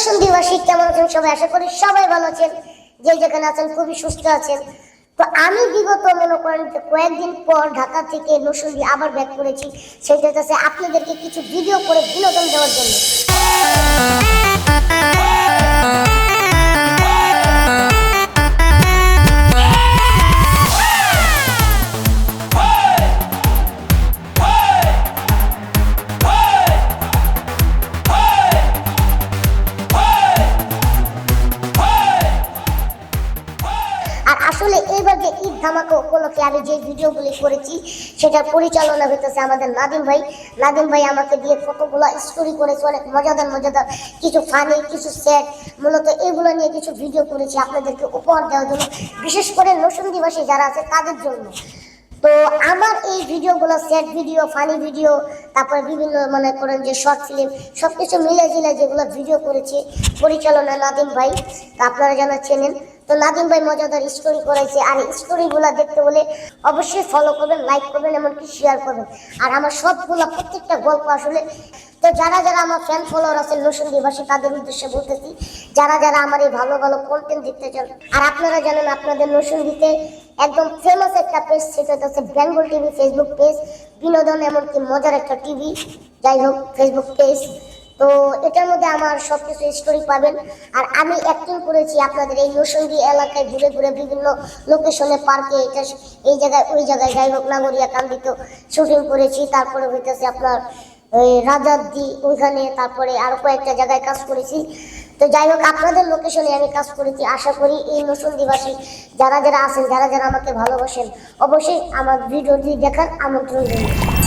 নরসিংদীবাসী কেমন আছেন সবাই? আশা করি সবাই ভালো আছেন। যে যেখানে আছেন, খুবই সুস্থ আছেন। তো আমি বিগত মনে করেন যে কয়েকদিন পর ঢাকা থেকে নসুন্দি আবার ব্যাক করেছি। সেটা হচ্ছে আপনাদেরকে কিছু ভিডিও করে বিনোদন দেওয়ার জন্য। আসলে এইবার যে ঈদ ধামাকা উপলক্ষে আমি যে ভিডিওগুলি করেছি, সেটার পরিচালনা হইতেছে আমাদের নাদিম ভাই। নাদিম ভাই আমাকে দিয়ে কতগুলো স্টোরি করেছে, অনেক মজাদার মজাদার কিছু ফানি কিছু সেট মূলত এগুলো নিয়ে কিছু ভিডিও করেছি আপনাদেরকে উপহার দেওয়ার জন্য, বিশেষ করে নসুন্দিবাসী যারা আছে তাদের জন্য। তো আমার এই ভিডিওগুলো সেট ভিডিও ফানি ভিডিও তারপরে বিভিন্ন মনে করেন যে শর্ট ফিল্ম সব কিছু মিলে জিলে যেগুলো ভিডিও করেছি পরিচালনা নাদিম ভাই, তা আপনারা যারা চেনেন তো নাদিম ভাই মজাদার স্টোরি করেছে। আর স্টোরিগুলো দেখতে হলে অবশ্যই ফলো করবেন লাইক করবেন, এমনকি শেয়ার করবেন। আর আমার সবগুলো প্রত্যেকটা গল্প আসলে তো যারা যারা আমার ফ্যান ফলোয়ার আছে নসুন দিবাসী তাদের উদ্দেশ্যে বলতেছি, যারা যারা আমার এই ভালো ভালো কন্টেন্ট দেখতে চান, আর আপনারা জানেন আপনাদের নসুন দিতে একদম ফেমাস একটা পেজ সেটা হচ্ছে বেঙ্গল টিভি ফেসবুক পেজ বিনোদন এমনকি মজার একটা টিভি যাই হোক ফেসবুক পেজ তো এটার মধ্যে আমার সব কিছু স্টোরি পাবেন। আর আমি অ্যাক্টিং করেছি আপনাদের এই নরসিংদী এলাকায় ঘুরে ঘুরে বিভিন্ন লোকেশনে পার্কে এটা এই জায়গায়, ওই জায়গায় যাই হোক, নাগরিয়া কান্দিত শুটিং করেছি। তারপরে হইতেছে আপনার ওই রাজাদ্দি ওইখানে তারপরে আরও কয়েকটা জায়গায় কাজ করেছি। তো যাই হোক, আপনাদের লোকেশনে আমি কাজ করেছি। আশা করি এই নরসিংদীবাসী যারা যারা আছেন, যারা যারা আমাকে ভালোবাসেন, অবশ্যই আমার ভিডিওটি দেখার আমন্ত্রণ রইল।